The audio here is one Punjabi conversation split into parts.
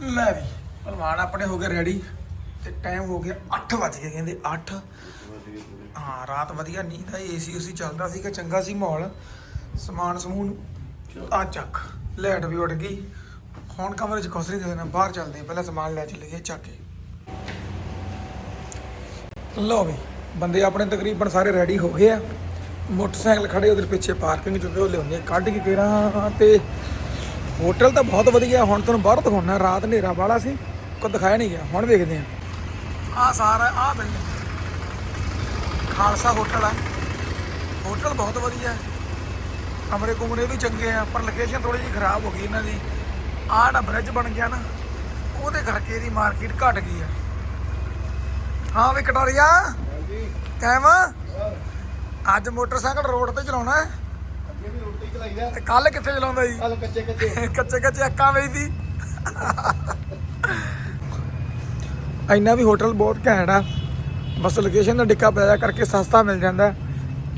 ਲੈ ਵੀ ਭਲਵਾਨ ਆਪਣੇ ਹੋ ਗਏ ਰੈਡੀ ਤੇ ਟਾਈਮ ਹੋ ਗਿਆ 8 ਵਜ ਗਏ ਕਹਿੰਦੇ 8 ਹਾਂ, ਰਾਤ ਵਧੀਆ, ਨੀਂਦ ਆਈ ਏਸੀ ਉਸੀ ਚੱਲਦਾ ਸੀਗਾ, ਚੰਗਾ ਸੀ ਮਾਹੌਲ। ਸਮਾਨ ਸਮੂਨ ਆ ਚੱਕ ਲਾਈਟ ਵੀ ਉੱਡ ਗਈ। ਹੁਣ ਕਮਰੇ 'ਚ ਕੁਛ ਨਹੀਂ ਦੇਣਾ ਬਾਹਰ ਚੱਲਦੇ ਪਹਿਲਾਂ ਸਮਾਨ ਲੈ ਚੱਲੀਏ, ਚੱਕ ਕੇ। ਲਓ ਵੀ, ਬੰਦੇ ਆਪਣੇ ਤਕਰੀਬਨ ਸਾਰੇ ਰੈਡੀ ਹੋ ਗਏ ਆ। ਮੋਟਰਸਾਈਕਲ ਖੜੇ ਉਧਰ ਪਿੱਛੇ ਪਾਰਕਿੰਗ 'ਚ ਉਹ ਲਿਆਉਂਦੇ ਕੱਢ ਕੇ ਕਿਹੜਾ ਤੇ ਹੋਟਲ ਤਾਂ ਬਹੁਤ ਵਧੀਆ ਹੁਣ ਤੁਹਾਨੂੰ ਬਾਹਰ ਦਿਖਾਉਣਾ ਰਾਤ ਹਨੇਰਾ ਵਾਲਾ ਸੀ ਕੋ ਦਿਖਾਇਆ ਨਹੀਂ ਗਿਆ ਹੁਣ ਵੇਖਦੇ ਆ ਆ ਸਾਰਾ ਆ ਬਿਲਡਿੰਗ ਖਾਲਸਾ ਹੋਟਲ ਆ। ਹੋਟਲ ਬਹੁਤ ਵਧੀਆ। ਹੈ ਕਮਰੇ ਕੁਮਰੇ ਵੀ ਚੰਗੇ ਆ ਪਰ ਲੋਕੇਸ਼ਨ ਥੋੜੀ ਜਿਹੀ ਖਰਾਬ ਹੋ ਗਈ ਇਹਨਾਂ ਦੀ। ਆਹ ਜਿਹੜਾ ਬ੍ਰਿਜ ਬਣ ਗਿਆ ਨਾ ਉਹਦੇ ਕਰਕੇ ਇਹਦੀ ਮਾਰਕੀਟ ਘਟ ਗਈ ਆ। ਹਾਂ ਵੀ ਕਟਾਰੀਆ ਕਾਇਮ ਅੱਜ ਮੋਟਰਸਾਈਕਲ ਰੋਡ ਤੇ ਚਲਾਉਣਾ ਹੈ। ਚਲਾਈਦਾ। ਤੇ ਕੱਲ ਕਿੱਥੇ ਚਲਾਉਂਦਾ ਜੀ? ਹਲ ਕੱਚੇ ਕੱਚੇ। ਕੱਚੇ ਕੱਚੇ ਅੱਕਾਂ ਵੇਚਦੀ ਇੰਨਾ ਵੀ ਹੋਟਲ ਬਹੁਤ ਘੈਂਟ ਆ। ਬਸ ਲੋਕੇਸ਼ਨ ਦਾ ਡਿੱਕਾ ਪਿਆ ਕਰਕੇ ਸਸਤਾ ਮਿਲ ਜਾਂਦਾ।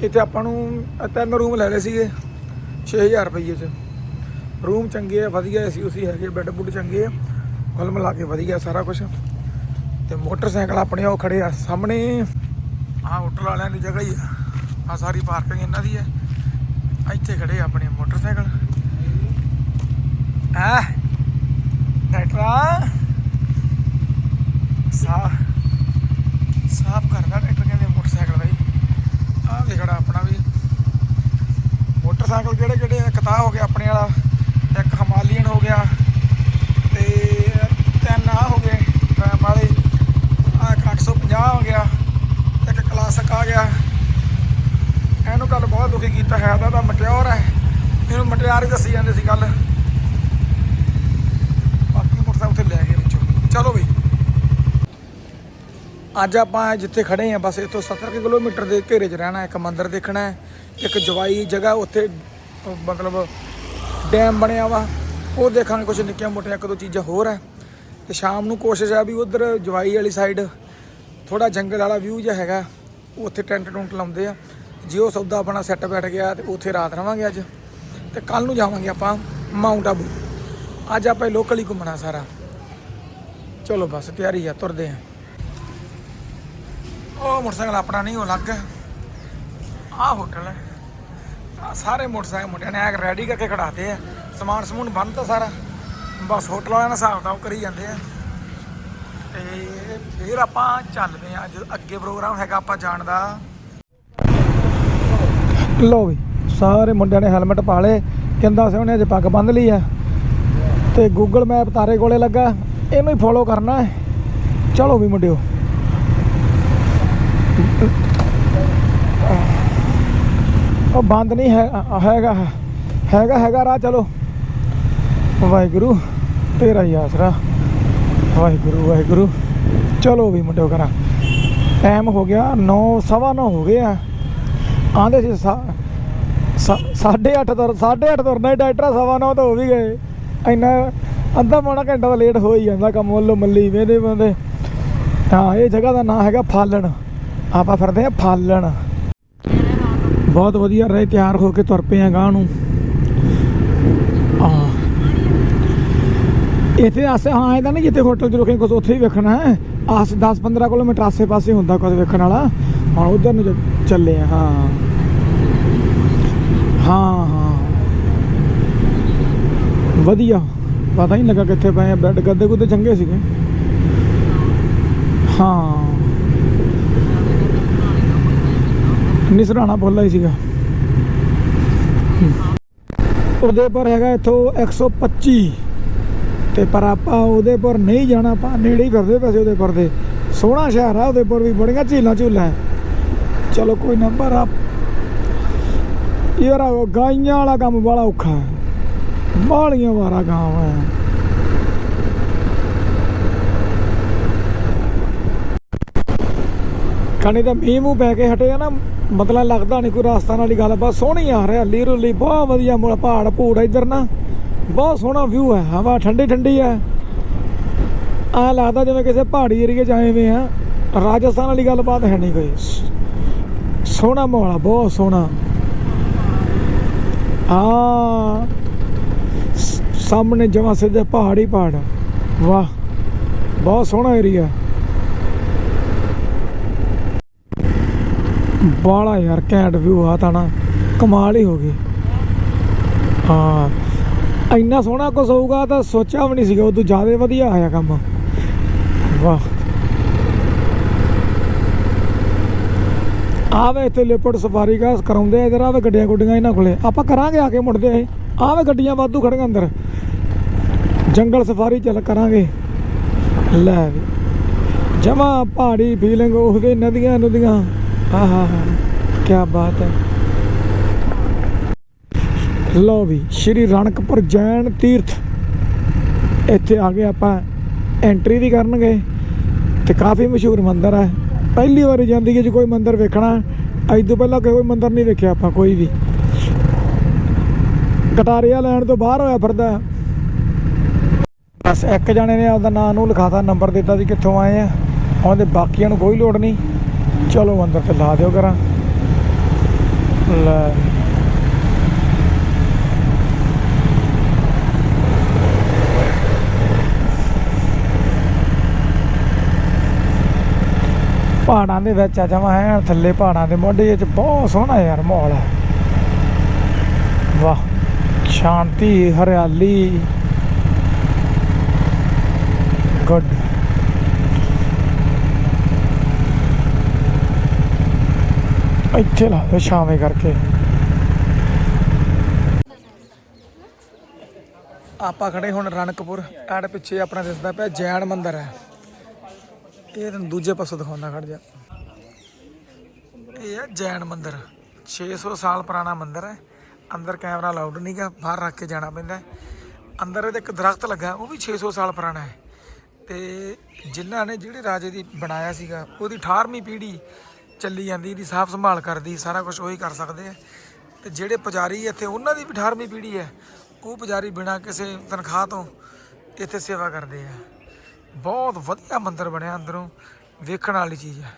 ਇੱਥੇ ਆਪਾਂ ਨੂੰ ਤਿੰਨ ਰੂਮ ਲੈ ਲਏ ਸੀਗੇ 6000 ਰੁਪਏ ਚ। ਰੂਮ ਚੰਗੇ ਆ ਵਧੀਆ ਸੀ ਉਸੀ ਹੈਗੇ ਬੈੱਡ ਬੁੱਡ ਚੰਗੇ ਆ। ਕੁੱਲ ਮਿਲਾ ਕੇ ਵਧੀਆ ਸਾਰਾ ਕੁਝ ਤੇ ਮੋਟਰਸਾਈਕਲ ਆਪਣੇ ਉਹ ਖੜੇ ਆ ਸਾਹਮਣੇ। ਆ ਹੋਟਲ ਵਾਲਿਆਂ ਦੀ ਜਗ੍ਹਾ ਹੀ ਆ। ਆ ਸਾਰੀ ਪਾਰਕਿੰਗ ਇਹਨਾਂ ਦੀ ਹੈ ਇੱਥੇ ਖੜੇ ਆਪਣੇ ਮੋਟਰਸਾਈਕਲ। ਆ? ਡਾਕਟਰਾ ਸਾਫ਼ ਸਾਫ਼ ਕਰਦਾ ਟਰੈਕਟਰ ਕਹਿੰਦੇ ਮੋਟਰਸਾਈਕਲ ਦਾ ਜੀ ਆ ਦੇਖੜਾ ਆਪਣਾ ਵੀ। ਮੋਟਰਸਾਈਕਲ ਕਿਹੜੇ ਕਿਹੜੇ ਇੱਕ ਤਾਂ ਹੋ ਗਿਆ ਆਪਣੇ ਵਾਲਾ, ਇੱਕ ਹਿਮਾਲੀਅਨ ਹੋ ਗਿਆ, ਤੇ ਤਿੰਨ ਆ ਹੋ ਗਏ ਰੈਮ ਵਾਲੇ। ਆ 850 ਹੋ ਗਿਆ, ਇੱਕ ਕਲਾਸਿਕ ਆ ਗਿਆ। ਇਹਨੂੰ ਕੱਲ ਬਹੁਤ ਦੁਖੀ ਕੀਤਾ ਹੈ ਦਾ ਤਾਂ ਮਟਿਆਰ ਹੈ। ਇਹਨੂੰ ਮਟਿਆਰ ਹੀ ਦੱਸੀ ਜਾਂਦੇ ਸੀ ਕੱਲ ਬਾਕੀ ਮੋਟਰਸਾਈਕਲ ਉੱਥੇ ਲੈ ਗਏ ਵਿੱਚੋਂ। ਚਲੋ ਬਈ। ਅੱਜ ਆਪਾਂ ਜਿੱਥੇ ਖੜੇ ਆ ਬਸ ਇੱਥੋਂ 70 ਕਿਲੋਮੀਟਰ ਦੇ ਘੇਰੇ 'ਚ ਰਹਿਣਾ, ਇੱਕ ਮੰਦਿਰ ਦੇਖਣਾ ਹੈ, ਇੱਕ ਜਵਾਈ ਜਗ੍ਹਾ ਉੱਥੇ ਮਤਲਬ ਡੈਮ ਬਣਿਆ ਵਾ। ਉਹ ਦੇਖਾਂਗੇ ਕੁਝ ਨਿੱਕੀਆਂ ਮੋਟੀਆਂ ਇੱਕ ਦੋ ਚੀਜ਼ਾਂ ਹੋਰ ਹੈ। ਤੇ ਸ਼ਾਮ ਨੂੰ ਕੋਸ਼ਿਸ਼ ਆ ਵੀ ਉਧਰ ਜਵਾਈ ਵਾਲੀ ਸਾਈਡ ਥੋੜਾ ਜੰਗਲ ਵਾਲਾ ਵਿਊ ਜਿਹਾ ਹੈਗਾ, ਉੱਥੇ ਟੈਂਟ ਟੁੰਟ ਲਾਉਂਦੇ ਆ। ਜੇ ਉਹ ਸੌਦਾ ਆਪਣਾ ਸੈੱਟ ਬੈਠ ਗਿਆ ਤੇ ਉੱਥੇ ਰਾਤ ਰਵਾਂਗੇ ਅੱਜ, ਤੇ ਕੱਲ ਨੂੰ ਜਾਵਾਂਗੇ ਆਪਾਂ ਮਾਊਂਟ ਆਬੂ ਅੱਜ ਆਪਾਂ ਲੋਕਲ ਹੀ ਘੁੰਮਣਾ ਸਾਰਾ। ਚਲੋ ਬਸ, ਤਿਆਰੀ ਆ, ਤੁਰਦੇ ਆ। ਉਹ ਮੋਟਰਸਾਈਕਲ ਆਪਣਾ ਨਹੀਂ, ਉਹ ਅਲੱਗ। ਹੈ ਆਹ ਹੋਟਲ ਹੈ। ਸਾਰੇ ਮੋਟਰਸਾਈਕਲ ਮੁੰਡਿਆਂ ਨੇ ਐ ਰੈਡੀ ਕਰਕੇ ਖੜਾਤੇ ਆ। ਸਮਾਨ ਸਮੂਨ ਬੰਦ ਤਾਂ ਸਾਰਾ। ਬਸ ਹੋਟਲ ਵਾਲਿਆਂ ਦਾ ਹਿਸਾਬ ਤਾਂ ਉਹ ਕਰੀ ਜਾਂਦੇ ਆ। ਤੇ ਫਿਰ ਆਪਾਂ ਚੱਲਦੇ ਆ। ਅੱਜ ਅੱਗੇ ਪ੍ਰੋਗਰਾਮ ਹੈਗਾ ਆਪਾਂ ਜਾਣ ਦਾ। ਲਓ ਵੀ, ਸਾਰੇ ਮੁੰਡਿਆਂ ਨੇ ਹੈਲਮਟ ਪਾ ਲਏ, ਕਹਿੰਦਾ ਸੀ ਉਹਨੇ ਅਜੇ ਪੱਗ ਬੰਨ ਲਈ ਆ। ਤੇ ਗੂਗਲ ਮੈਪ ਤਾਰੇ ਕੋਲੇ ਲੱਗਾ, ਇਹਨੂੰ ਹੀ ਫੋਲੋ ਕਰਨਾ ਹੈ। ਚਲੋ ਵੀ ਮੁੰਡਿਓ। ਉਹ ਬੰਦ ਨਹੀਂ ਹੈ ਅ- ਹੈਗਾ ਹੈਗਾ ਹੈਗਾ ਰਾਹ, ਚਲੋ। ਵਾਹਿਗੁਰੂ, ਤੇਰਾ ਹੀ ਆਸਰਾ। ਵਾਹਿਗੁਰੂ ਵਾਹਿਗੁਰੂ। ਚਲੋ ਵੀ ਮੁੰਡਿਓ ਕਰਾਂ ਟਾਈਮ ਹੋ ਗਿਆ 9 ਸਵਾ 9 ਹੋ ਗਏ ਆ। ਆਂਦੇ ਸੀ ਸਾ- ਸਾ- ਸਾਢੇ 8 ਤੁਰ ਸਾਢੇ 8 ਤੁਰਨਾ ਡਾਕਟਰ ਸਵਾ 9 ਤਾਂ ਹੋ ਵੀ ਗਏ। ਇੰਨਾ ਅੱਧਾ ਪੌਣਾ ਘੰਟਾ ਤਾਂ ਲੇਟ ਹੋ ਹੀ ਜਾਂਦਾ ਕੰਮ ਵੱਲੋਂ, ਮੱਲੀ ਵੇਦੇ ਬੰਦੇ। ਹਾਂ, ਇਹ ਜਗ੍ਹਾ ਦਾ ਨਾਮ ਹੈਗਾ ਫਾਲਣ। ਆਪਾਂ ਫਿਰਦੇ ਆ ਫਾਲਣ। ਬਹੁਤ ਵਧੀਆ ਰਹੇ, ਤਿਆਰ ਹੋ ਕੇ ਤੁਰ ਪਏ ਆ ਗਾਂ ਨੂੰ। ਇੱਥੇ ਆਸੇ ਹਾਂ ਇਹਦਾ ਨਹੀਂ ਜਿੱਥੇ ਹੋਟਲ 'ਚ ਰੁਕੇ ਕੁਝ ਉੱਥੇ ਹੀ ਵੇਖਣਾ ਹੈ। ਆਸ 10 15 ਕਿਲੋਮੀਟਰ ਆਸੇ ਪਾਸੇ ਹੁੰਦਾ ਕੁਝ ਵੇਖਣ ਵਾਲਾ। ਹੁਣ ਉਧਰ ਨੂੰ ਚੱਲੇ ਆ ਹਾਂ। ਹਾਂ ਹਾਂ। ਵਧੀਆ। ਪਤਾ ਹੀ ਨਹੀਂ ਲੱਗਾ ਕਿੱਥੇ ਪਏ ਆ ਬੈੱਡ ਗੱਦੇ ਗੁੱਦੇ ਚੰਗੇ ਸੀਗੇ। ਹਾਂ। ਨਿਸਰਾਣਾ ਬੋਲਾ ਹੀ ਸੀਗਾ। ਉਹਦੇ ਪਰ ਹੈਗਾ ਇੱਥੋਂ 125 ਤੇ ਪਰ ਆਪਾਂ ਉਹਦੇ ਪਰ ਨਹੀਂ ਜਾਣਾ, ਆਪਾਂ ਨੇੜੇ ਹੀ ਫਿਰਦੇ ਪੈਸੇ ਉਹਦੇ ਪਰ ਦੇ ਸੋਹਣਾ ਸ਼ਹਿਰ ਆ, ਉਹਦੇ ਪਰ ਵੀ ਬੜੀਆਂ ਝੀਲਾਂ ਝੂਲਾਂ ਚਲੋ ਕੋਈ ਨਾ ਪਰ ਯਾਰ ਉਹ ਗਾਈਆਂ ਵਾਲਾ ਕੰਮ ਬੜਾ ਔਖਾ ਹੈ। ਬਾਲੀਆਂ ਵਾਰਾ ਗਾਂ ਹੈ। ਕਣੀ ਤਾਂ ਮੀਂਹ ਮੂੰਹ ਪੈ ਕੇ ਹਟੇ ਆ ਨਾ, ਮਤਲਬ ਲੱਗਦਾ ਨਹੀਂ ਕੋਈ ਰਾਸਤਾ ਵਾਲੀ ਗੱਲ, ਬਸ ਸੋਹਣੀ ਆ ਰਿਹਾ ਲੀ ਰੁਲੀ, ਬਹੁਤ ਵਧੀਆ ਮੁੜ ਪਹਾੜ, ਪੂੜ ਇੱਧਰ ਨਾ, ਬਹੁਤ ਸੋਹਣਾ ਵਿਊ ਹੈ, ਹਵਾ ਠੰਡੀ ਠੰਡੀ ਹੈ। ਆ ਲੱਗਦਾ ਜਿਵੇਂ ਕਿਸੇ ਪਹਾੜੀ ਏਰੀਏ ਚ ਆਏ ਵੇ ਆ, ਰਾਜਸਥਾਨ ਵਾਲੀ ਗੱਲਬਾਤ ਹੈ ਨਹੀਂ ਕੋਈ। ਸੋਹਣਾ ਮਾਹੌਲ ਬਹੁਤ ਸੋਹਣਾ। ਆ ਸਾਹਮਣੇ ਜਮਾ ਸਿੱਧੇ ਪਹਾੜ ਪਹਾੜ ਵਾਹ, ਬਹੁਤ ਸੋਹਣਾ ਏਰੀਆ ਬਾਲਾ ਯਾਰ, ਘੈਂਟ ਵਿਊ ਆ ਤਾਂ ਨਾ, ਕਮਾਲ ਹੀ ਹੋ ਗਈ। ਹਾਂ, ਇੰਨਾ ਸੋਹਣਾ ਕੁਝ ਹੋਊਗਾ ਤਾਂ ਸੋਚਿਆ ਵੀ ਨਹੀਂ ਸੀਗਾ, ਉਦੋਂ ਜ਼ਿਆਦਾ ਵਧੀਆ ਆਇਆ ਕੰਮ। ਵਾਹ। ਆਵੇ ਇੱਥੇ ਲਿਪਟ ਸਫਾਰੀ ਗਾ ਕਰਾਉਂਦੇ ਆ, ਇਧਰ ਆਵੇ ਗੱਡੀਆਂ ਗੁੱਡੀਆਂ ਇਹਨਾਂ ਕੋਲੇ। ਆਪਾਂ ਕਰਾਂਗੇ ਆ ਕੇ ਮੁੜਦੇ ਆ ਆਵੇ ਗੱਡੀਆਂ ਵਾਧੂ ਖੜੀਆਂ ਅੰਦਰ। ਜੰਗਲ ਸਫਾਰੀ ਚੱਲ ਕਰਾਂਗੇ। ਲੈ ਵੀ। ਜਮਾ ਪਹਾੜੀ ਫੀਲਿੰਗ ਉਹਦੇ ਨਦੀਆਂ ਨਦੀਆਂ। ਆਹਾ ਹਾ ਕੀ ਬਾਤ ਹੈ। ਲਓ ਵੀ, ਸ਼੍ਰੀ ਰਣਕਪੁਰ ਜੈਨ ਤੀਰਥ। ਇੱਥੇ ਆ ਗਏ ਆਪਾਂ। ਐਂਟਰੀ ਵੀ ਕਰਨਗੇ। ਤੇ ਕਾਫੀ ਮਸ਼ਹੂਰ ਮੰਦਿਰ ਹੈ। ਪਹਿਲੀ ਵਾਰੀ ਜ਼ਿੰਦਗੀ 'ਚ ਕੋਈ ਮੰਦਿਰ ਵੇਖਣਾ ਅੱਜ ਤੋਂ ਪਹਿਲਾਂ ਕੋਈ ਮੰਦਿਰ ਨਹੀਂ ਵੇਖਿਆ ਆਪਾਂ, ਕੋਈ ਵੀ। ਕਟਾਰੀਆ ਲੈਣ ਤੋਂ ਬਾਹਰ ਹੋਇਆ ਫਿਰਦਾ ਬਸ ਇੱਕ ਜਣੇ ਨੇ ਆਪਦਾ ਨਾਂ ਨੂੰ ਲਿਖਾਤਾ, ਨੰਬਰ ਦਿੱਤਾ ਸੀ ਕਿੱਥੋਂ ਆਏ ਆ। ਉਹਦੇ ਬਾਕੀਆਂ ਨੂੰ ਕੋਈ ਲੋੜ ਨਹੀਂ। ਚਲੋ ਅੰਦਰ ਤੇ ਲਾ ਦਿਓ ਕਰਾਂ ਲੈ। ਪਹਾੜਾਂ ਦੇ ਵਿੱਚ ਆ ਜਾਵਾਂ ਹੈ ਥੱਲੇ ਪਹਾੜਾਂ ਦੇ ਮੋਢੇ 'ਚ ਬਹੁਤ ਸੋਹਣਾ ਯਾਰ ਮਾਹੌਲ ਹੈ ਵਾਹ, ਸ਼ਾਂਤੀ, ਹਰਿਆਲੀ। ਗੁੱਡ ਇੱਥੇ ਲਾ ਦਿਓ ਛਾਵੇਂ ਕਰਕੇ। ਆਪਾਂ ਖੜੇ ਹੁਣ ਰਣਕਪੁਰ ਆੜ ਪਿੱਛੇ ਆਪਣਾ ਦਿਸਦਾ ਪਿਆ ਜੈਨ ਮੰਦਿਰ ਹੈ। ਇਹ ਤੈਨੂੰ ਦੂਜੇ ਪਾਸੇ ਦਿਖਾਉਣਾ, ਖੜ ਜਾ। ਇਹ ਹੈ ਜੈਨ ਮੰਦਿਰ। 600 ਸਾਲ ਪੁਰਾਣਾ ਮੰਦਿਰ ਹੈ। ਅੰਦਰ ਕੈਮਰਾ ਅਲਾਉਡ ਨਹੀਂਗਾ ਬਾਹਰ ਰੱਖ ਕੇ ਜਾਣਾ ਪੈਂਦਾ ਅੰਦਰ ਇਹਦੇ ਇੱਕ ਦਰਖਤ ਲੱਗਾ, ਉਹ ਵੀ 600 ਸਾਲ ਪੁਰਾਣਾ ਹੈ। ਤੇ ਜਿਨ੍ਹਾਂ ਨੇ, ਜਿਹੜੇ ਰਾਜੇ ਦੀ ਬਣਾਇਆ ਸੀਗਾ, ਉਹਦੀ 18ਵੀਂ ਪੀੜ੍ਹੀ ਚੱਲੀ ਜਾਂਦੀ, ਇਹਦੀ ਸਾਫ਼ ਸੰਭਾਲ ਕਰਦੀ, ਸਾਰਾ ਕੁਝ ਉਹੀ ਕਰ ਸਕਦੇ ਆ ਤੇ ਜਿਹੜੇ ਪੁਜਾਰੀ ਇੱਥੇ, ਉਹਨਾਂ ਦੀ ਵੀ 18ਵੀਂ ਪੀੜ੍ਹੀ ਹੈ। ਉਹ ਪੁਜਾਰੀ ਬਿਨਾਂ ਕਿਸੇ ਤਨਖਾਹ ਤੋਂ ਇੱਥੇ ਸੇਵਾ ਕਰਦੇ ਆ। ਬਹੁਤ ਵਧੀਆ ਮੰਦਿਰ ਬਣਿਆ ਅੰਦਰੋਂ, ਵੇਖਣ ਵਾਲੀ ਚੀਜ਼ ਹੈ।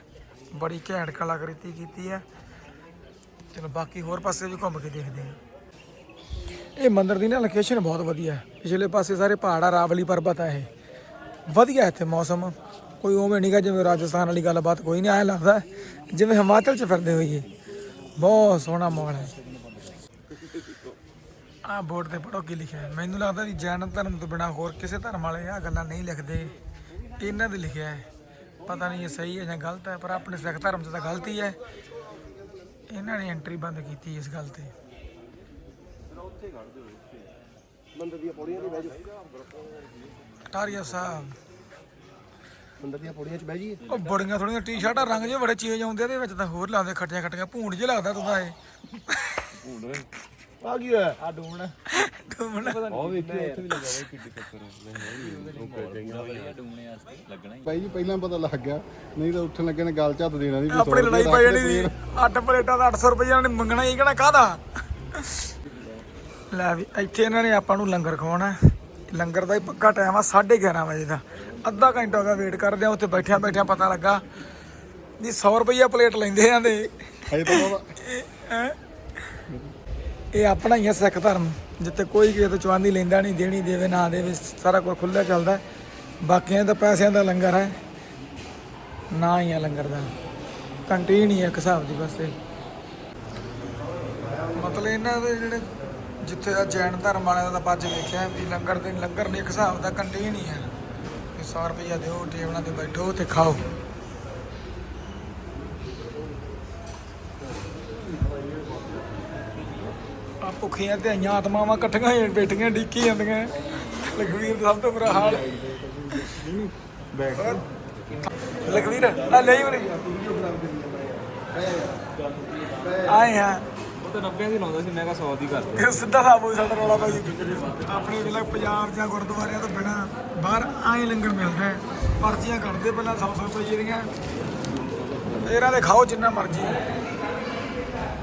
ਬੜੀ ਘੈਂਟ ਕਲਾਕ੍ਰਿਤੀ ਕੀਤੀ ਹੈ। ਚਲੋ ਬਾਕੀ ਹੋਰ ਪਾਸੇ ਵੀ ਘੁੰਮ ਕੇ ਦੇਖਦੇ ਹਾਂ। ਇਹ ਮੰਦਿਰ ਦੀ ਨਾ ਲੋਕੇਸ਼ਨ ਬਹੁਤ ਵਧੀਆ ਹੈ। ਪਿਛਲੇ ਪਾਸੇ ਸਾਰੇ ਪਹਾੜ ਆ ਰਾਵਲੀ ਪਰਬਤ ਹੈ ਇਹ। ਵਧੀਆ ਇੱਥੇ ਮੌਸਮ। ਕੋਈ ਉਵੇਂ ਨਹੀਂਗਾ ਜਿਵੇਂ ਰਾਜਸਥਾਨ ਵਾਲੀ ਗੱਲਬਾਤ ਕੋਈ ਨਹੀਂ ਆਇਆ ਲੱਗਦਾ ਜਿਵੇਂ ਹਿਮਾਚਲ 'ਚ ਫਿਰਦੇ ਹੋਈਏ। ਬਹੁਤ ਸੋਹਣਾ ਮਾਹੌਲ ਹੈ। ਆ ਬੋਰਡ ਤੇ ਪੜੋ ਕੀ ਲਿਖਿਆ ਮੈਨੂੰ ਲੱਗਦਾ ਵੀ ਜੈਨ ਧਰਮ ਤੋਂ ਬਿਨਾ ਹੋਰ ਕਿਸੇ ਧਰਮ ਵਾਲੇ ਆ ਗੱਲਾਂ ਨਹੀਂ ਲਿਖਦੇ। ਇਹਨਾਂ ਦੇ ਲਿਖਿਆ ਹੈ। ਪਤਾ ਨਹੀਂ ਇਹ ਸਹੀ ਹੈ ਜਾਂ ਗਲਤ ਹੈ, ਪਰ ਆਪਣੇ ਸਿੱਖ ਧਰਮ 'ਚ ਤਾਂ ਗਲਤੀ ਹੈ ਇਹਨਾਂ ਨੇ ਐਂਟਰੀ ਬੰਦ ਕੀਤੀ ਇਸ ਗੱਲ ਤੇ। ਮੰਦਰ ਦੀਆਂ ਪੌੜੀਆਂ ਤੇ ਬਹਿ ਜਾਓ ਟਾਰੀਆ ਸਾਹਿਬ। ਮੰਦਰ ਦੀਆਂ ਪੌੜੀਆਂ 'ਚ ਬਹਿ ਜੀ ਉਹ ਬੜੀਆਂ ਥੋੜੀਆਂ ਟੀ-ਸ਼ਰਟਾਂ ਰੰਗ ਜੇ ਬੜੇ ਚੇਂਜ ਆਉਂਦੇ ਇਹਦੇ ਵਿੱਚ ਤਾਂ ਹੋਰ ਲਾਉਂਦੇ ਖੱਟੀਆਂ ਖੱਟੀਆਂ, ਭੂੰਡ ਜੇ ਲੱਗਦਾ ਤੂੰ ਤਾਂ ਇਹ। ਆ ਕੀ ਹੋਇਆ? ਆ ਡੂਣ ਡੂਣ ਉਹ ਵੇਖੀ ਉੱਥੇ ਵੀ ਲੱਗਾ ਬਾਈ। ਕਿੱਡੀ ਟੱਕਰ ਭਾਈ ਜੀ ਪਹਿਲਾਂ ਪਤਾ ਲੱਗ ਗਿਆ। ਨਹੀਂ ਤਾਂ ਉੱਠਣ ਲੱਗੇ ਨੇ ਗੱਲ ਝੱਤ ਦੇਣਾ ਨਹੀਂ ਆਪਣੀ ਲੜਾਈ ਪੈ ਜਾਣੀ ਸੀ। ਅੱਠ ਪਲੇਟਾਂ ਦਾ 800 ਰੁਪਏ ਇਹਨਾਂ ਨੇ ਮੰਗਣਾ ਹੀ ਕਿਹੜਾ ਕਾਹਦਾ? ਲੈ ਵੀ ਇੱਥੇ ਇਹਨਾਂ ਨੇ ਆਪਾਂ ਨੂੰ ਲੰਗਰ ਖਵਾਉਣਾ। ਲੰਗਰ ਦਾ ਹੀ ਪੱਕਾ ਟਾਈਮ ਆ 11:30 ਵਜੇ ਦਾ। ਅੱਧਾ ਘੰਟਾ ਹੋ ਗਿਆ ਵੇਟ ਕਰਦੇ ਆ ਉੱਥੇ ਬੈਠਿਆਂ ਬੈਠਿਆਂ ਪਤਾ ਲੱਗਾ ਜੀ 100 ਰੁਪਈਆ ਪਲੇਟ ਲੈਂਦੇ ਆਂ ਦੇ ਹਜੇ ਤਾਂ ਬਾਬਾ ਇਹ ਆਪਣਾ ਹੀ ਹੈ ਸਿੱਖ ਧਰਮ। ਜਿੱਥੇ ਕੋਈ ਕਿਸੇ ਤੋਂ ਚਵਾਨੀ ਲੈਂਦਾ ਨਹੀਂ, ਦੇਣੀ ਦੇਵੇ, ਨਾ ਦੇਵੇ, ਸਾਰਾ ਕੁਝ ਖੁੱਲ੍ਹਾ ਚੱਲਦਾ। ਬਾਕੀਆਂ ਦਾ ਪੈਸਿਆਂ ਦਾ ਲੰਗਰ ਹੈ। ਨਾ ਹੀ ਆ ਲੰਗਰ ਦਾ। ਕੰਟੀਨ ਹੀ ਹੈ ਇੱਕ ਹਿਸਾਬ ਦੀ ਬਸ ਇਹ। ਮਤਲਬ ਇਹਨਾਂ ਦੇ ਜਿਹੜੇ ਜਿੱਥੇ ਆ ਜੈਨ ਧਰਮ ਵਾਲਿਆਂ ਦਾ ਤਾਂ ਅੱਜ ਵੇਖਿਆ ਵੀ ਲੰਗਰ ਦੇ, ਲੰਗਰ ਨਹੀਂ ਇੱਕ ਹਿਸਾਬ ਦਾ ਕੰਟੀਨ ਹੀ ਹੈ ਵੀ 100 ਰੁਪਈਆ ਦਿਓ, ਟੇਬਲਾਂ ਤੇ ਬੈਠੋ ਤੇ ਖਾਓ। ਭੁੱਖੀਆਂ ਤੇ ਆਈਆਂ ਆਤਮਾਵਾਂ ਇਕੱਠੀਆਂ ਹੀ ਬੈਠੀਆਂ ਡੀਕੀ ਜਾਂਦੀਆਂ। ਲਖਵੀਰ ਦਾ ਸਭ ਤੋਂ ਬੁਰਾ ਹਾਲ? ਲਖਵੀਰ ਆ ਲਈ ਬਰੇ ਆਏ ਹਾਂ। ਉਹ ਤਾਂ 90 ਦੀ ਲਾਉਂਦਾ ਸੀ ਮੈਂ ਕਿਹਾ 100 ਦੀ ਕਰ ਸਿੱਧਾ ਸਾਬੂ ਸਾਡਾ ਰੌਲਾ ਪਾਈ। ਆਪਣੇ ਵੇਲੇ ਪੰਜਾਬ ਜਾਂ ਗੁਰਦੁਆਰਿਆਂ ਤੋਂ ਬਿਨਾ ਬਾਹਰ ਆਏ ਲੰਗਰ ਮਿਲਦਾ ਹੈ। ਪਰਚੀਆਂ ਕੱਢਦੇ ਪਹਿਲਾਂ 100 100 ਰੁਪਏ ਦੀਆਂ। ਇਹਨਾਂ ਦੇ ਖਾਓ ਜਿੰਨਾ ਮਰਜ਼ੀ।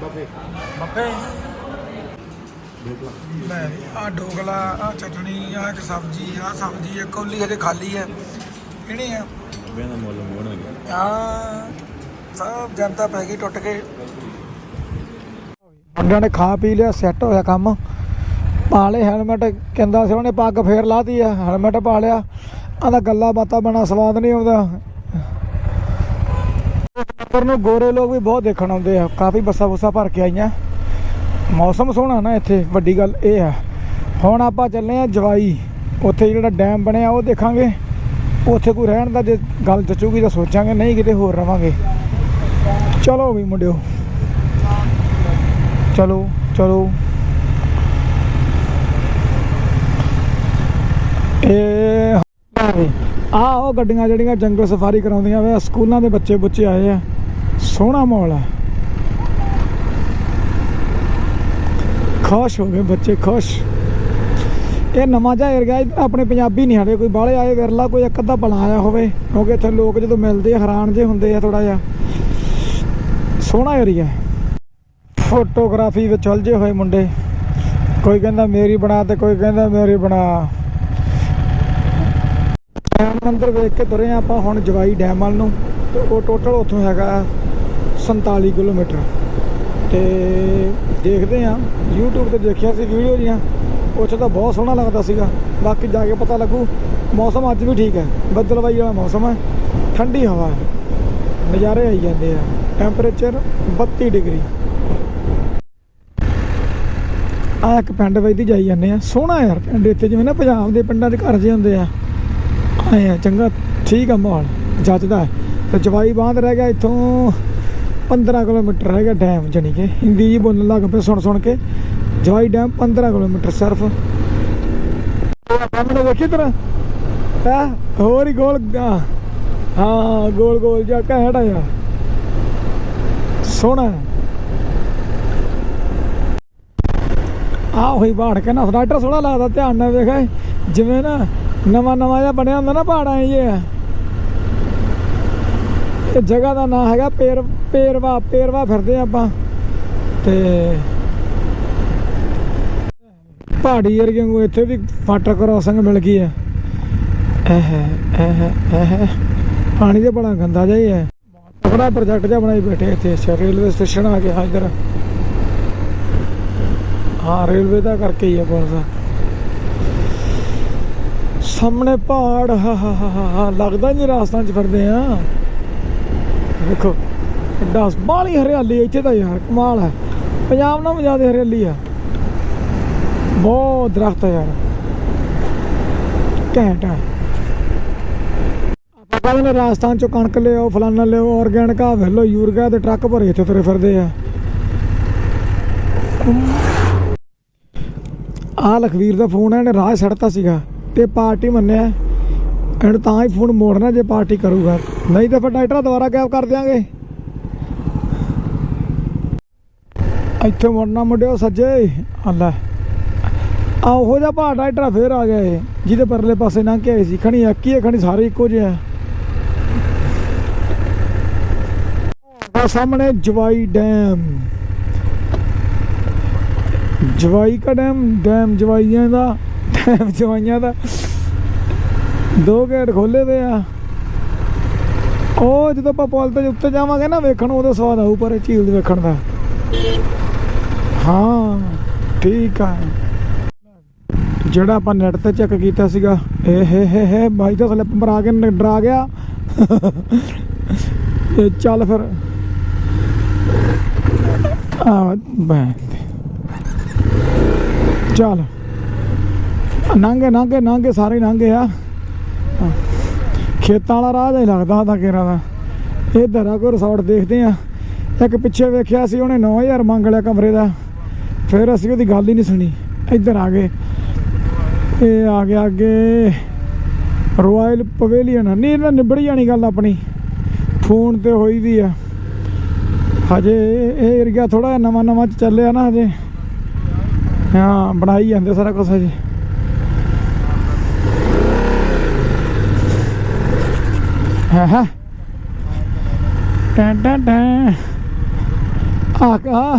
ਬਾਬੇ ਬੱਪੇ ਲੈ ਆ ਡੋਗਲਾ ਆ ਚਟਣੀ ਆ ਇੱਕ ਸਬਜ਼ੀ ਆ ਸਬਜ਼ੀ ਇੱਕ ਕੌਲੀ ਹਜੇ ਖਾਲੀ ਹੈ। ਕਿਹੜੀ ਆ ਬੇ ਦਾ ਮੁੱਲ ਮੋੜਨਗੇ ਆ ਸਭ ਜਨਤਾ ਪੈ ਗਈ ਟੁੱਟ ਕੇ। ਮੁੰਡਿਆਂ ਨੇ ਖਾ ਪੀ ਲਿਆ ਸੈੱਟ ਹੋਇਆ ਕੰਮ। ਪਾ ਲਏ ਹੈਲਮਟ ਕਹਿੰਦਾ ਸੀ ਉਹਨੇ ਪੱਗ ਫੇਰ ਲਾਤੀ ਆ ਹੈਲਮਟ ਪਾ ਲਿਆ। ਆਦਾ ਗੱਲਾਂ ਬਾਤਾਂ ਬਣਾ ਸਵਾਦ ਨਹੀਂ ਆਉਂਦਾ। ਪਰ ਨੂੰ ਗੋਰੇ ਲੋਕ ਵੀ ਬਹੁਤ ਦੇਖਣ ਆਉਂਦੇ ਆ। ਕਾਫੀ ਬੱਸਾਂ ਬੁੱਸਾਂ ਭਰ ਕੇ ਆਈਆਂ। ਮੌਸਮ ਸੋਹਣਾ ਨਾ ਇੱਥੇ, ਵੱਡੀ ਗੱਲ ਇਹ ਆ ਹੁਣ ਆਪਾਂ ਚੱਲੇ ਆ ਜਵਾਈ। ਉੱਥੇ ਜਿਹੜਾ ਡੈਮ ਬਣਿਆ, ਉਹ ਦੇਖਾਂਗੇ। ਉੱਥੇ ਕੋਈ ਰਹਿਣ ਦਾ ਜੇ ਗੱਲ ਜਚੂਗੀ ਤਾਂ ਸੋਚਾਂਗੇ, ਨਹੀਂ ਕਿਤੇ ਹੋਰ ਰਵਾਂਗੇ। ਚਲੋ ਵੀ ਮੁੰਡਿਓ। ਚਲੋ ਚਲੋ। ਇਹ ਆ ਉਹ ਗੱਡੀਆਂ ਜਿਹੜੀਆਂ ਜੰਗਲ ਸਫਾਰੀ ਕਰਾਉਂਦੀਆਂ ਵੇ, ਸਕੂਲਾਂ ਦੇ ਬੱਚੇ ਬੁੱਚੇ ਆਏ ਆ। ਸੋਹਣਾ ਮਾਹੌਲ ਆ। ਖੁਸ਼ ਹੋ ਗਏ ਬੱਚੇ, ਖੁਸ਼। ਇਹ ਨਵਾਂ ਜਿਹਾ ਏਰੀਆ ਆਪਣੇ ਪੰਜਾਬੀ ਨਹੀਂ ਹਾਲੇ ਕੋਈ ਬਾਹਲੇ ਆਏ ਵਿਰਲਾ, ਕੋਈ ਇੱਕ ਅੱਧਾ ਬਣਾ ਆਇਆ ਹੋਵੇ, ਕਿਉਂਕਿ ਇੱਥੇ ਲੋਕ ਜਦੋਂ ਮਿਲਦੇ ਹੈਰਾਨ ਜੇ ਹੁੰਦੇ ਆ ਥੋੜਾ ਜਿਹਾ। ਸੋਹਣਾ ਏਰੀਆ ਫੋਟੋਗ੍ਰਾਫੀ ਵਿੱਚ ਉਲਝੇ ਹੋਏ ਮੁੰਡੇ। ਕੋਈ ਕਹਿੰਦਾ ਮੇਰੀ ਬਣਾ ਤੇ ਕੋਈ ਕਹਿੰਦਾ ਮੇਰੀ ਬਣਾ। ਡੈਮ ਅੰਦਰ ਵੇਖ ਕੇ ਤੁਰੇ ਹਾਂ ਆਪਾਂ ਹੁਣ ਜਵਾਈ ਡੈਮ ਵੱਲ ਨੂੰ, ਤੇ ਉਹ ਟੋਟਲ ਉੱਥੋਂ ਹੈਗਾ 47 ਕਿਲੋਮੀਟਰ। ਤੇ ਦੇਖਦੇ ਆ YouTube ਤੇ ਦੇਖਿਆ ਸੀ ਵੀਡੀਓ ਜੀਆਂ ਉੱਥੇ ਤਾਂ ਬਹੁਤ ਸੋਹਣਾ ਲੱਗਦਾ ਸੀਗਾ। ਬਾਕੀ ਜਾ ਕੇ ਪਤਾ ਲੱਗੂ, ਮੌਸਮ ਅੱਜ ਵੀ ਠੀਕ ਹੈ। ਬੱਦਲਵਾਈ ਵਾਲਾ ਮੌਸਮ ਹੈ। ਠੰਡੀ ਹਵਾ ਹੈ। ਨਜ਼ਾਰੇ ਆਈ ਜਾਂਦੇ ਆ। Temperature 32 degree. ਆ ਇੱਕ ਪਿੰਡ ਵਿੱਚ ਜਾਈ ਜਾਂਦੇ ਆ। ਸੋਹਣਾ ਯਾਰ ਪਿੰਡ ਇੱਥੇ, ਜਿਵੇਂ ਨਾ ਪੰਜਾਬ ਦੇ ਪਿੰਡਾਂ ਦੇ ਘਰ ਜਿਹੇ ਹੁੰਦੇ ਆ। ਆਏ ਆ, ਚੰਗਾ, ਠੀਕ ਆ ਮਾਹੌਲ। ਜੱਜਦਾ ਹੈ। ਤੇ ਜਵਾਈ ਬਾਂਧ ਰਹਿ ਗਿਆ ਇੱਥੋਂ। 15 ਕਿਲੋਮੀਟਰ ਹੈਗਾ ਡੈਮ ਜਾਣੀ ਕਿ, ਹਿੰਦੀ ਜੀ ਬੋਲਣ ਲੱਗ ਪਏ ਸੁਣ ਸੁਣ ਕੇ। ਜਵਾਈ ਡੈਮ 15 ਕਿਲੋਮੀਟਰ ਸਿਰਫ। ਸਾਹਮਣੇ ਵੇਖੀ ਤਰ ਹੈ? ਹੋਰ ਹੀ ਗੋਲ, ਹਾਂ। ਗੋਲ ਗੋਲ ਜਿਹਾ ਘੈਂਟ ਆ ਸੋਹਣਾ। ਆ ਹੋਈ ਬਾੜ ਕੇ ਨਾ ਸਲਾਈਡਰ ਸੋਹਣਾ ਲੱਗਦਾ ਧਿਆਨ ਨਾਲ ਵੇਖੇ ਜਿਵੇਂ ਨਾ ਨਵਾਂ ਨਵਾਂ ਜਿਹਾ ਬਣਿਆ ਹੁੰਦਾ ਨਾ ਪਹਾੜਾਂ ਇਹ। ਇਹ ਜਗ੍ਹਾ ਦਾ ਨਾਂ ਹੈਗਾ ਪੇਰ ਪੇਰਵਾ ਪੇਰਵਾ ਫਿਰਦੇ ਹਾਂ ਆਪਾਂ। ਤੇ ਪਹਾੜੀ ਏਰੀਏ ਨੂੰ ਇੱਥੇ ਵੀ ਵਾਟਰ ਕ੍ਰਾਸਿੰਗ ਮਿਲ ਗਈ ਹੈ ਇਹ ਇਹ ਇਹ ਪਾਣੀ ਤੇ ਬੜਾ ਗੰਦਾ ਜਿਹਾ ਹੀ ਹੈ। ਬੜਾ ਪ੍ਰੋਜੈਕਟ ਜਿਹਾ ਬਣਾਈ ਬੈਠੇ ਇੱਥੇ ਅੱਛਾ ਰੇਲਵੇ ਸਟੇਸ਼ਨ ਆ ਗਿਆ ਇੱਧਰ। ਹਾਂ, ਰੇਲਵੇ ਦਾ ਕਰਕੇ ਹੀ ਆ ਬਸ। ਸਾਹਮਣੇ ਪਹਾੜ, ਹਾ ਹਾ ਹਾ ਲੱਗਦਾ ਨਹੀਂ ਰਾਸਤਾਂ 'ਚ ਫਿਰਦੇ ਆ। ਦੇਖੋ ਐਡਾ ਬਾਲੀ ਹਰਿਆਲੀ ਇੱਥੇ ਤਾਂ ਯਾਰ ਕਮਾਲ ਹੈ ਪੰਜਾਬ ਨਾਲੋਂ ਜ਼ਿਆਦਾ ਹਰਿਆਲੀ ਆ। ਬਹੁਤ ਦਰਖਤ ਆ ਯਾਰ। ਘੈਂਟ ਆ। ਆਪਾਂ ਕਹਿੰਦੇ ਰਾਜਸਥਾਨ ਚੋਂ ਕਣਕ ਲਿਆਓ, ਫਲਾਨਾ ਲਿਆਓ ਆਰਗੈਨਿਕ ਆ ਵੇਲੋ ਯੂਰੀਆ ਦੇ ਟਰੱਕ ਭਰੇ ਇੱਥੇ ਤੁਰੇ ਫਿਰਦੇ ਆ। ਆ ਲਖਵੀਰ ਦਾ ਫੋਨ ਹੈ ਇਹਨੇ ਰਾਹ ਛੱਡਤਾ ਸੀਗਾ, ਤੇ ਪਾਰਟੀ ਮੰਨਿਆ। ਇਹਨੂੰ ਤਾਂ ਹੀ ਫੋਨ ਮੋੜਨਾ ਜੇ ਪਾਰਟੀ ਕਰੂਗਾ। ਨਹੀਂ ਤਾਂ ਫਿਰ ਡਾਕਟਰ ਦੁਬਾਰਾ ਗੈਪ ਕਰ ਦਿਆਂਗੇ। ਇੱਥੇ ਮੁੜਨਾ ਮੁੰਡਿਓ ਸੱਜੇ। ਅੱਲਾ ਆ ਉਹੋ ਜਿਹਾ ਭਾਅ ਡਾਕਟਰ ਫੇਰ ਆ ਗਿਆ ਇਹ, ਜਿਹਦੇ ਪਰਲੇ ਪਾਸੇ ਲੰਘ ਕੇ ਆਏ ਸੀ। ਖਣੀ ਅੱਕੀ ਹੈ ਖਣੀ ਸਾਰੇ ਇੱਕੋ ਜਿਹੇ ਆ। ਆ ਸਾਹਮਣੇ ਜਵਾਈ ਡੈਮ। ਜਵਾਈ ਕਾ ਡੈਮ? ਡੈਮ ਜਵਾਈਆਂ ਦਾ। ਡੈਮ ਜਵਾਈਆਂ ਦਾ। ਦੋ ਗੇਟ ਖੋਲੇ ਵੇ ਆ। ਉਹ ਜਦੋਂ ਆਪਾਂ ਪੁਲ ਤੇ ਉੱਤੇ ਜਾਵਾਂਗੇ ਨਾ, ਵੇਖਣ ਨੂੰ ਸਵਾਦ ਆਊ ਪਰ ਝੀਲ ਦੇ ਵੇਖਣ ਦਾ। ਹਾਂ, ਠੀਕ ਆ। ਜਿਹੜਾ ਆਪਾਂ ਨੈਟ ਤੇ ਚੈੱਕ ਕੀਤਾ ਸੀਗਾ ਏ ਹੇ ਹੇ ਹੇ ਬਾਈ ਤਾਂ ਸਲਿੱਪ ਮਰਾ ਕੇ ਡਰਾ ਗਿਆ। ਇਹ ਚੱਲ ਫਿਰ। ਆ, ਬੈਂ। ਚੱਲ। ਨਾਂਗੇ ਨਾਂਗੇ ਨਾਂਗੇ ਸਾਰੇ ਨਾਂਗੇ ਆ। ਖੇਤਾਂ ਵਾਲਾ ਰਾਹ ਜਿਹਾ ਲੱਗਦਾ ਤਾਂ ਕੇਰਾ ਦਾ। ਇੱਧਰ ਆ ਕੋਈ ਰਿਸੋਰਟ ਦੇਖਦੇ ਆ ਇੱਕ ਪਿੱਛੇ ਵੇਖਿਆ ਸੀ ਉਹਨੇ 9000 ਮੰਗ ਲਿਆ ਕਮਰੇ ਦਾ। ਫਿਰ ਅਸੀਂ ਉਹਦੀ ਗੱਲ ਹੀ ਨਹੀਂ ਸੁਣੀ। ਇੱਧਰ ਆ ਗਏ। ਇਹ ਆ ਗਿਆ ਅੱਗੇ। ਰਾਇਲ ਪਵੇਲੀਅਨ ਨਹੀਂ ਇਹਨਾਂ ਨਿਬੜ ਜਾਣੀ ਗੱਲ ਆਪਣੀ। ਫੋਨ ਤੇ ਹੋਈ ਵੀ ਆ। ਹਜੇ ਇਹ ਏਰੀਆ ਥੋੜਾ ਨਵਾਂ ਨਵਾਂ ਚੱਲਿਆ ਨਾ ਹਜੇ। ਹਾਂ, ਬਣਾਈ ਜਾਂਦੇ ਸਾਰਾ ਕੁਝ ਹਜੇ। ਹਾਂ ਹਾਂ ਟੈਂ ਟੈਂ ਟੈਂ ਆ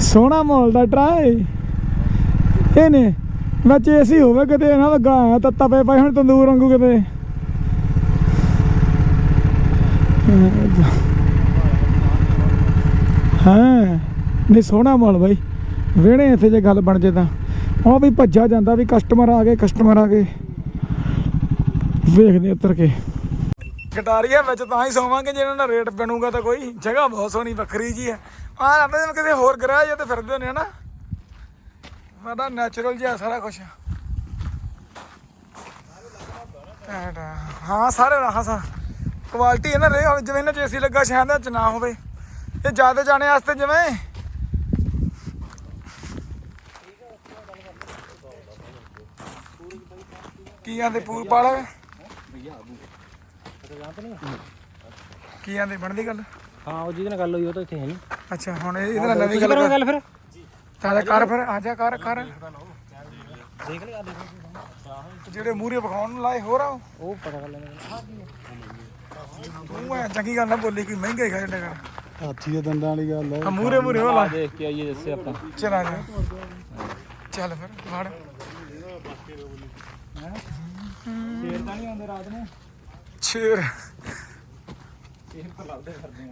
ਸੋਹਣਾ ਮੋਲ ਦਾ ਟਰਾਈ ਇਹਨੇ ਵਿੱਚ ਏਸੀ ਹੋਵੇ ਕਿਤੇ ਨਾ ਲੱਗਾ ਤੱਤਾ ਪਏ ਪਏ ਹੁਣ ਤੰਦੂਰ ਵਾਂਗੂ ਕਿਤੇ। ਹਾਂ ਨਹੀਂ ਸੋਹਣਾ ਮੋਲ ਬਾਈ। ਵਿਹੜੇ ਇੱਥੇ ਜੇ ਗੱਲ ਬਣ ਜੇ ਤਾਂ। ਉਹ ਵੀ ਭੱਜਾ ਜਾਂਦਾ ਵੀ ਕਸਟਮਰ ਆ ਗਏ ਕਸਟਮਰ ਆ ਗਏ। ਵੇਖਦੇ ਉੱਤਰ ਕੇ। ਗਟਾਰੀਆ ਵਿੱਚ ਤਾਂ ਹੀ ਸੋਵਾਂਗੇ ਜੇ ਇਹਨਾਂ ਦਾ ਰੇਟ ਬਣੂਗਾ ਤਾਂ ਕੋਈ। ਜਗ੍ਹਾ ਬਹੁਤ ਸੋਹਣੀ, ਵੱਖਰੀ ਜੀ ਹੈ। ਆ ਲੱਗਦਾ ਜਿਵੇਂ ਕਿਸੇ ਹੋਰ ਗ੍ਰਹਿ ਜਾਂ ਤੇ ਫਿਰਦੇ ਨੇ। ਹਨਾ ਬੜਾ ਨੈਚੁਰਲ ਜਿਹਾ ਸਾਰਾ ਕੁਝ ਹਾਂ, ਸਾਰੇ ਰਾਹਾਂ ਸਾ। ਕੁਆਲਿਟੀ ਹੈ ਨਾ, ਰੇ ਜਿਵੇਂ ਇਹਨਾਂ ਚ ਏਸੀ ਲੱਗਾ ਸ਼ਾਇਦ ਇਹ ਚ ਨਾ ਹੋਵੇ। ਇਹ ਜ਼ਿਆਦਾ ਜਾਣੇ ਵਾਸਤੇ ਜਿਵੇਂ। ਕੀ ਆਂਦੇ ਪੂਰ ਪਾਲ ਕੀ ਆਂਦੇ ਬਣਦੀ ਗੱਲ? ਹਾਂ ਉਹ ਜਿਹਦੇ ਨਾਲ ਗੱਲ ਹੋਈ ਉਹ ਤਾਂ ਇੱਥੇ ਹੈ ਨਹੀਂ। ਅੱਛਾ ਹੁਣ ਇਹ- ਇਹਦੇ ਨਾਲ ਨਵੀਂ ਗੱਲ ਕਰੋ ਗੱਲ ਫਿਰ। ਤਾਂ ਕਰ ਫਿਰ ਆ ਜਾ ਕਰ ਕਰ। ਦੇਖ ਲਿਆ ਦੇਖ ਜਿਹੜੇ ਮੂਹਰੇ ਵਿਖਾਉਣ ਨੂੰ ਲਾਏ ਹੋਰ ਆ ਉਹ? ਉਹ ਪਤਾ ਕਰ ਲੈਣਾ ਤੂੰ ਐ ਚੰਗੀ ਗੱਲ ਨਾ ਬੋਲੀ ਕੋਈ ਮਹਿੰਗਾ ਹੀ ਖਾ ਕਰ। ਹਾਥੀ ਦੇ ਦੰਦਾਂ ਵਾਲੀ ਗੱਲ ਹੈ ਆ ਮੂਹਰੇ ਮੂਹਰੇ ਉਹ ਲਾ। ਦੇਖ ਕੇ ਆਈਏ ਦੱਸੇ ਆਪਾਂ। ਚਲਾ ਜਾ। ਚੱਲ ਫਿਰ ਫੜ। ਸ਼ੇਰ ਤਾਂ ਨਹੀਂ ਆਉਂਦੇ ਰਾਤ ਨੂੰ। ਸ਼ੇਰ।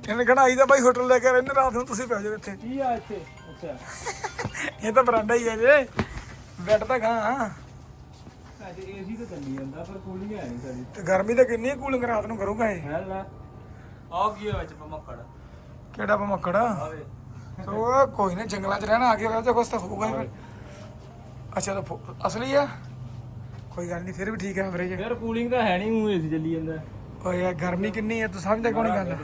ਇਹਨੇ ਕਢਾਈ ਦਾ ਬਾਈ ਹੋਟਲ ਲੈ ਕੇ ਰਹਿੰਦੇ ਰਾਤ ਨੂੰ ਤੁਸੀਂ ਪੈ ਜਾਓ ਇੱਥੇ। ਕੀ ਆ ਇੱਥੇ? ਅੱਛਾ। ਇਹ ਤਾਂ ਬਰਾਂਡਾ ਹੀ ਹੈ ਜੇ। ਬੈੱਡ ਤਾਂ ਗਾਂ ਅੱਜ ਏਸੀ ਤਾਂ ਚੱਲੀ ਜਾਂਦਾ ਪਰ ਕੂਲਿੰਗ ਹੈ ਨਹੀਂ ਸਾਡੀ। ਤੇ ਗਰਮੀ ਤਾਂ ਕਿੰਨੀ ਕੂਲਿੰਗ ਰਾਤ ਨੂੰ ਕਰੂਗਾ ਇਹ। ਹੈ ਲੈ। ਆ ਕੀ ਵਿੱਚ ਪਮਕੜ ਕਿਹੜਾ ਭਮੱਕੜ ਆਵੇ ਕੋਈ ਨਾ ਜੰਗਲਾਂ 'ਚ ਰਹਿਣਾ ਆ ਕੇ ਰਹਿ ਜਾ ਕੁਛ ਤਾਂ ਹੋਊਗਾ ਹੀ ਫਿਰ। ਅੱਛਾ ਤਾਂ ਫੋ- ਅਸਲੀ ਆ? ਕੋਈ ਗੱਲ ਨਹੀਂ ਫਿਰ ਵੀ ਠੀਕ ਹੈ ਐਵਰੇਜ ਯਾਰ ਕੂਲਿੰਗ ਤਾਂ ਹੈ ਨਹੀਂ ਮੂੰਹ ਏਸੀ ਚੱਲੀ ਜਾਂਦਾ। ਓਏ ਯਾਰ ਗਰਮੀ ਕਿੰਨੀ ਹੈ ਤੂੰ ਸਮਝਦਾ ਕੋਣੀ ਗੱਲ